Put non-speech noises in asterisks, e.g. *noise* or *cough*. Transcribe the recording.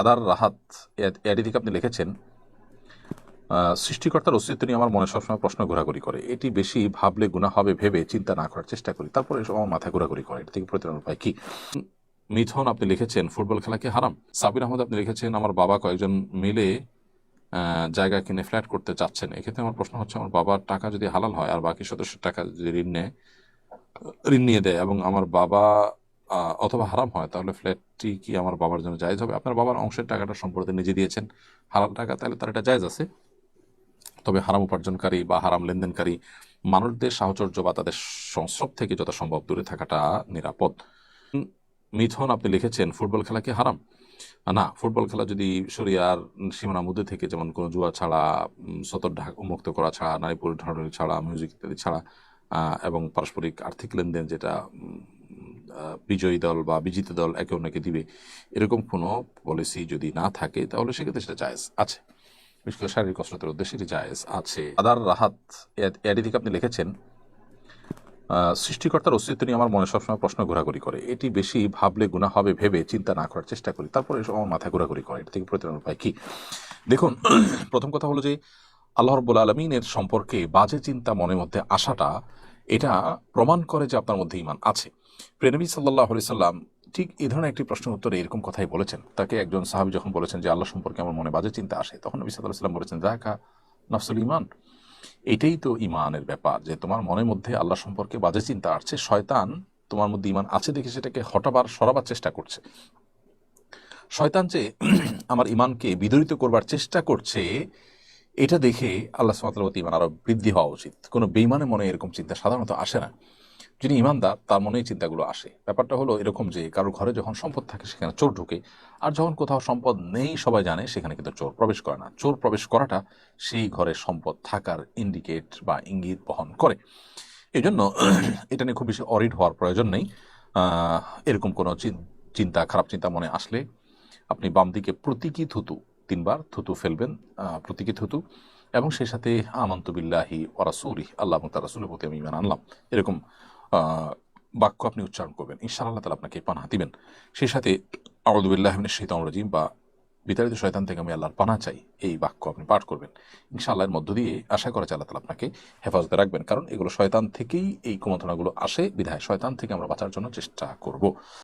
আদার রাহাত এডি থেকে আপনি লিখেছেন সৃষ্টিকর্তার অস্তিত্ব নিয়ে আমার মনে সবসময় প্রশ্ন ঘোরাঘুরি করে। এটি বেশি ভাবলে গুণা হবে ভেবে চিন্তা না করার চেষ্টা করি। তারপরে আমার মাথা ঘোরাঘুরি করে। এটা থেকে প্রতিরোধ উপায় কি? মিথন আপনি লিখেছেন, ফুটবল খেলাকে হারাম? সাবির আহমদ আপনি লিখেছেন, আমার বাবা কয়েকজন মিলে জায়গা কিনে ফ্ল্যাট করতে চাচ্ছেন। এক্ষেত্রে আমার প্রশ্ন হচ্ছে, আমার বাবার টাকা যদি হালাল হয় আর বাকি সদস্যের টাকা যদি ঋণ নেয়, ঋণ নিয়ে দেয় এবং আমার বাবা অথবা হারাম হয়, তাহলে ফ্ল্যাটটি কি আমার বাবার জন্য জায়জ হবে? আপনার বাবার অংশের টাকাটা সম্পর্কে নিজে দিয়েছেন। হারাম টাকা, তাহলে তার এটা জায়জ আছে। তবে হারাম উপার্জনকারী বা হারাম লেনদেনকারী মানুষদের সাহচর্য বা তাদের সংস্রব থেকে যত সম্ভব দূরে থাকাটা নিরাপদ। মিথুন, আপনি লিখেছেন, ফুটবল খেলা কি হারাম? না, ফুটবল খেলা যদি শরিয়ার সীমানার মধ্যে থেকে যেমন কোনো জুয়া ছাড়া সতর মুক্ত করা ছাড়া, নারী পরিধারণী ছাড়া মিউজিক ইত্যাদি ছাড়া এবং পারস্পরিক আর্থিক লেনদেন যেটা বিজয়ী দল বা বিজিত দল একে অন্যকে দিবে, এরকম কোনো পলিসি যদি না থাকে, তাহলে সেক্ষেত্রে সেটা জায়েজ আছে। বিশেষ করে শারীরিক কসরতের উদ্দেশ্যে এটি জায়েজ আছে। আদার রাহাত এডি থেকে আপনি লিখেছেন সৃষ্টিকর্তার অস্তিত্ব নিয়ে আমার মনে সবসময় প্রশ্ন ঘোরাঘুরি করে। এটি বেশি ভাবলে গুণা হবে ভেবে চিন্তা না করার চেষ্টা করি। তারপরে আমার মাথা ঘোরাঘুরি করে। এটা থেকে প্রতিরোধ উপায় কী? দেখুন, *clears throat* প্রথম কথা হলো যে, আল্লাহ রব্বুল আলমিনের সম্পর্কে বাজে চিন্তা মনের মধ্যে আসাটা এটা প্রমাণ করে যে আপনার মধ্যে ইমান আছে। প্রেনবী সাল্লাহ সাল্লাম ঠিক এই ধরনের একটি প্রশ্নের উত্তরে এরকম কথাই বলেছেন। তাকে একজন সাহাবি যখন বলেছেন যে, আল্লাহ সম্পর্কে আমার মনে বাজে চিন্তা আসে, তখন নবী সাল্লাহ সাল্লাম বলেছেন দেখা নফসুল ইমান এটাই তো ইমানের ব্যাপার যে, তোমার মনের মধ্যে আল্লাহ সম্পর্কে বাজে চিন্তা আসছে, শয়তান তোমার মধ্যে ইমান আছে দেখে সেটাকে হটাবার, সরাবার চেষ্টা করছে। শয়তান যে, *clears throat* আমার ইমানকে বিদরিত করবার চেষ্টা করছে এটা দেখে আল্লাহ সুমাতার ইমান আরও বৃদ্ধি হওয়া উচিত। কোনো বেইমানের মনে এরকম চিন্তা সাধারণত আসে না। যিনি ইমানদার তার মনেই চিন্তাগুলো আসে। ব্যাপারটা হলো এরকম যে কারোর ঘরে যখন সম্পদ থাকে, সেখানে চোর ঢুকে। আর যখন কোথাও সম্পদ নেই, সবাই জানে, সেখানে কিন্তু চোর প্রবেশ করে না। চোর প্রবেশ করাটা সেই ঘরে সম্পদ থাকার ইন্ডিকেট বা ইঙ্গিত বহন করে। এই জন্য এটা নিয়ে খুব বেশি অরিড হওয়ার প্রয়োজন নেই। এরকম কোনো চিন- চিন্তা, খারাপ চিন্তা মনে আসলে আপনি বাম দিকে প্রতীকী থুতু তিনবার থুতু ফেলবেন প্রতীকী থুতু, এবং সেই সাথে আমন্ত বিল্লাহি ওরাসুলি আল্লাহ এবং তার রাসুলের প্রতি আমি ইমান আনলাম। এরকম বাক্য আপনি উচ্চারণ করবেন। ইনশাআল্লাহ তালা আপনাকে পানা দিবেন। সেই সাথে আউদুবিল্লাহমিনের শৈতান রাজিম বা বিতাড়িত শয়তান থেকে আমি আল্লাহর পানা চাই, এই বাক্য আপনি পাঠ করবেন। ইনশাআল্লাহ এর মধ্য দিয়ে আশা করা যায় আল্লাহ তালা আপনাকে হেফাজতে রাখবেন, কারণ এগুলো শয়তান থেকেই এই কুমন্ত্রণাগুলো আসে। বিধায় শয়তান থেকে আমরা বাঁচার জন্য চেষ্টা করব।